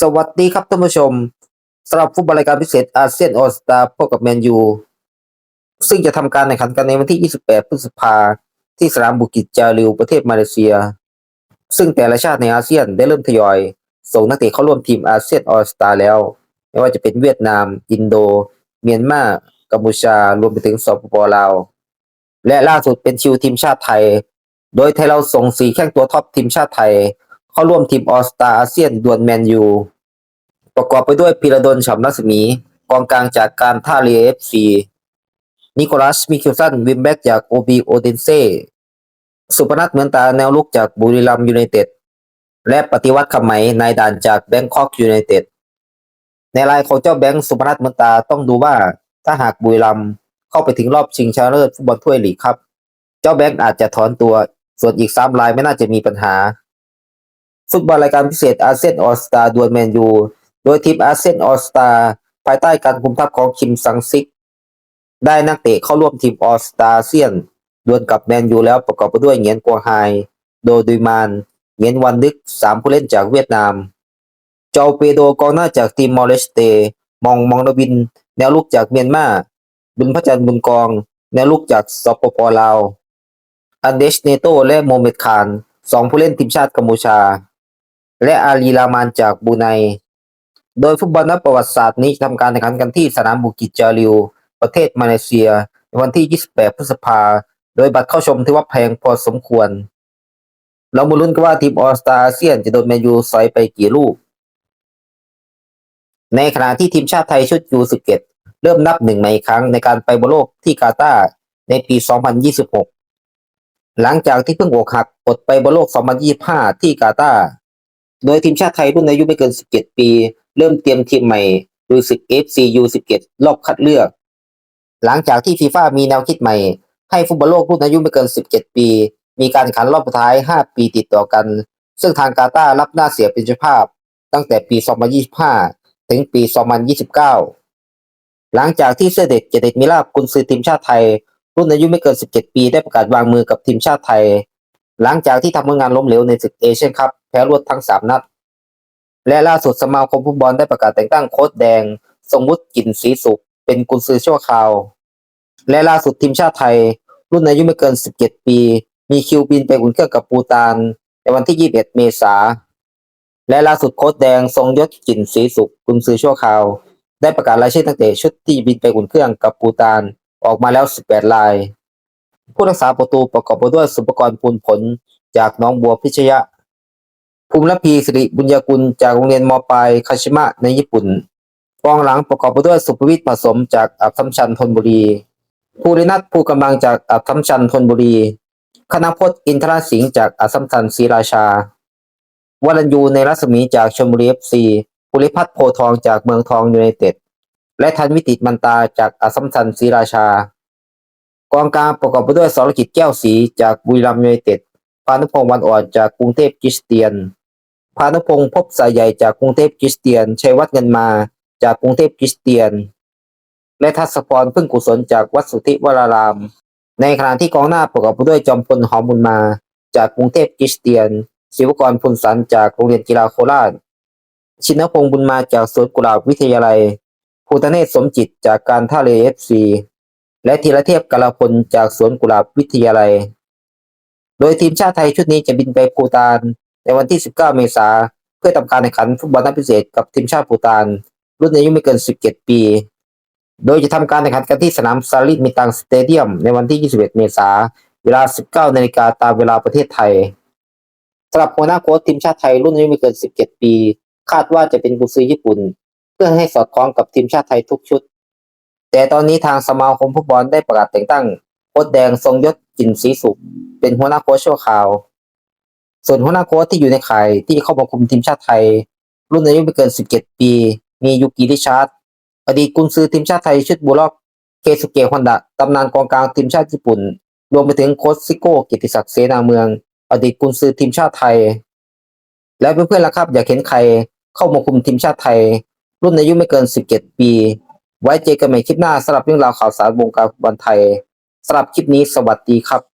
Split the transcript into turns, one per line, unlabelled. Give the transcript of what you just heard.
สวัสดีครับท่านผู้ชมสำหรับฟุตบอลรายการพิเศษอาเซียนออสตาพบกับแมนยูซึ่งจะทำการแข่งขันกันในวันที่ 28 พฤษภาที่สนามบุกิจจาริวประเทศมาเลเซีย ซึ่งแต่ละชาติในอาเซียนได้เริ่มทยอยส่งนักเตะเข้าร่วมทีมอาเซียนออสตาแล้วไม่ว่าจะเป็นเวียดนาม อินโด เมียนมากัมพูชารวมไปถึงสปปลาว และล่าสุดเป็นชิวทีมชาติไทย โดยไทยเราส่งสีแข้งตัวท็อปทีมชาติไทย เข้าร่วมทีมออสตาอาเซียนดวลแมนยูประกอบไปด้วยพีระดลฉ่ำรัศมี กองกลางจากการท่าเรือเอฟซีนิโคลัสมิคิลสันวิมแบ็กจากโอบีโอเดนเซสุพนัทเหมือนตาแนวลุกจากบุรีรัมยูไนเต็ดและปฏิวัติคำไหมนายด่านจากแบงคอกยูไนเต็ดในรายของเจ้าแบงค์สุพนัทเหมือนตาต้องดูว่าถ้าหากบุรีรัมเข้าไปถึงรอบชิงชนะเลิศฟุตบอลถ้วยลีกครับ เจ้าแบงค์อาจจะถอนตัว ส่วนอีกสามรายไม่น่าจะมีปัญหา ฟุตบอลรายการพิเศษอาเซียนออสตาดวลแมนยู โดยทีมอาเซียนออสตาภายใต้การคุมทัพของคิมซังซิก ได้นักเตะเข้าร่วมทีมออสตาเซียนดวลกับแมนยูแล้วประกอบไปด้วยเหงียนกัวไฮ โดดุยมานเหงียนวันดึกสามผู้เล่นจากเวียดนาม เจ้าเปโดกองหน้าจากทีมมอลเลสเต มองมองนวิน แนวลุกจากเมียนมาบุญพระจันทร์บุญกอง แนวลุกจากสปปลาว อันเดชเนโตและโมเมดคานสองผู้เล่นทีมชาติกัมพูชา และอาลีรามานจากบูไน โดยฟุตบอลนักประวัติศาสตร์นี้ทำการแข่งขันกันที่สนามบุกิจจาริว ประเทศมาเลเซีย ในวันที่ 28 พฤษภา โดยบัตรเข้าชมถือว่าแพงพอสมควร เรามาลุ้นกันว่าทีมออสตาอาเซียนจะโดนแมนยูสอยไปกี่ลูก ในขณะที่ทีมชาติไทยชุดยูสิบเ็เริ่มนับหนึ่งใหม่อีกครั้งในการไปบอลโลกที่กาตาร์ในปี 2026 หลังจากที่เพิ่งอกหักอดไปบอลโลก 2025 ที่กาตาร์ โดยทีมชาติไทยรุ่นอายุไม่เกิน 17 ปี เริ่มเตรียมทีมใหม่ดยศึก FC U17 รอบคัดเลือก หลังจากที่ฟีฟ่ามีแนวคิดใหม่ ให้ฟุตบอลโลกรุ่นอายุไม่เกิน 17 ปี มีการแข่งขันรอบสุดท้าย 5 ปีติดต่อกัน ซึ่งทางกาตาร์รับหน้าเสียเป็นเจ้าภาพ ตั้งแต่ปี 2025 ถึงปี 2029 หลังจากที่เสด็จเจเด็ดมิลาบกุนซือทีมชาติไทย รุ่นอายุไม่เกิน 17 ปี ได้ประกาศวางมือกับทีมชาติไทย หลังจากที่ทำผลงานล้มเหลวในศึกเอเชียนคัพแพ้รวดทั้ง 3 นัด และล่าสุดสมาคมฟุตบอลได้ประกาศแต่งตั้งโค้ชแดงสมมุติกินศรีสุข เป็นกุนซือชั่วคราว และล่าสุดทีมชาติไทย รุ่นอายุไม่เกิน 17 ปี มีคิวบินไปอุ่นเครื่องกับปูตานในวันที่ 21 เมษาและล่าสุดโค้ชแดงทรงยศกินศรีสุขกุนซือชั่วคราว ได้ประกาศรายชื่อนักเตะชุดที่บินไปอุ่นเครื่องกับปูตานออกมาแล้ว 18 ราย ผู้รักษาประตูประกอบไปด้วยสุปกรณ์พูนผลจากน้องบัวพิชยะ ภูมิรพีสิริบุญญากุลจากโรงเรียนมปลายคาชิมะในญี่ปุ่นกองหลังประกอบไปด้วยสุภวิทย์ผสมจากอับทัมชันธนบุรีภูรินัทภูกำลังจากอับทัมชันธนบุรี คณพจน์อินทรสิงห์จากอัสสัมชันศรีราชาวรัญยูในรัศมีจากชลบุรีเอฟซีภูริพัฒน์โพทองจากเมืองทองยูไนเต็ด และทันวิติมันตาจากอัสสัมชัญศรีราชา กองกลางประกอบไปด้วยสรกิจแก้วศรีจากบุรีรัมย์ยูไนเต็ดพานุพงศ์วันอ่อนจากกรุงเทพคริสเตียนพานุพงศ์พบสายใหญ่จากกรุงเทพคริสเตียนชัยวัฒน์เงินมาจากกรุงเทพคริสเตียน และทัศพรพึ่งกุศลจากวัดสุทธิวราราม ในขณะที่กองหน้าประกอบไปด้วยจอมพลหอมบุญมาจากกรุงเทพคริสเตียน ศิวกรพุนสันจากโรงเรียนกีฬาโคราช ชินพงศ์บุญมาจากสวนกุหลาบวิทยาลัยภูตเนศสมจิตจากการท่าเรือเอฟซี และธีรเทพกาลพลจากสวนกุหลาบวิทยาลัย โดยทีมชาติไทยชุดนี้จะบินไปปูตาน ในวันที่ 19 เมษาเพื่อทำการแข่งขันฟุตบอลนัดพิเศษกับทีมชาติปูตาน รุ่นอายุไม่เกิน 17 ปี โดยจะทำการแข่งขันกันที่สนามซาลิดมิตังสเตเดียม ในวันที่ 21 เมษาเวลา 19 นาฬิกาตามเวลาประเทศไทยสำหรับหัวหน้าโค้ชทีมชาติไทยรุ่นอายุไม่เกิน 17 ปี คาดว่าจะเป็นกุซือญี่ปุ่น เพื่อให้สอดคล้องกับทีมชาติไทยทุกชุด แต่ตอนนี้ทางสมาคมฟุตบอลได้ประกาศแต่งตั้งโค้ชแดงทรงยศจินศรีสุข เป็นหัวหน้าโค้ชชั่วคราว ส่วนหัวหน้าโค้ชที่อยู่ในข่ายที่เข้ามาคุมทีมชาติไทย รุ่นอายุไม่เกิน 17 ปี มียูกิริชาร์ดอดีตกุนซือทีมชาติไทยชุดบุล็อกเคสุเกะฮอนดะตำนานกองกลางทีมชาติญี่ปุ่น รวมไปถึงโค้ชซิโก้กิติศักดิ์เสนาเมือง อดีตกุนซือทีมชาติไทย และเพื่อนๆล่ะครับอยากเห็นใครเข้ามาคุมทีมชาติไทย รุ่นอายุไม่เกิน 17 ปี ไว้เจอกันใหม่คลิปหน้าสำหรับเรื่องราวข่าวสารวงการฟุตบอลไทยสำหรับคลิปนี้สวัสดีครับ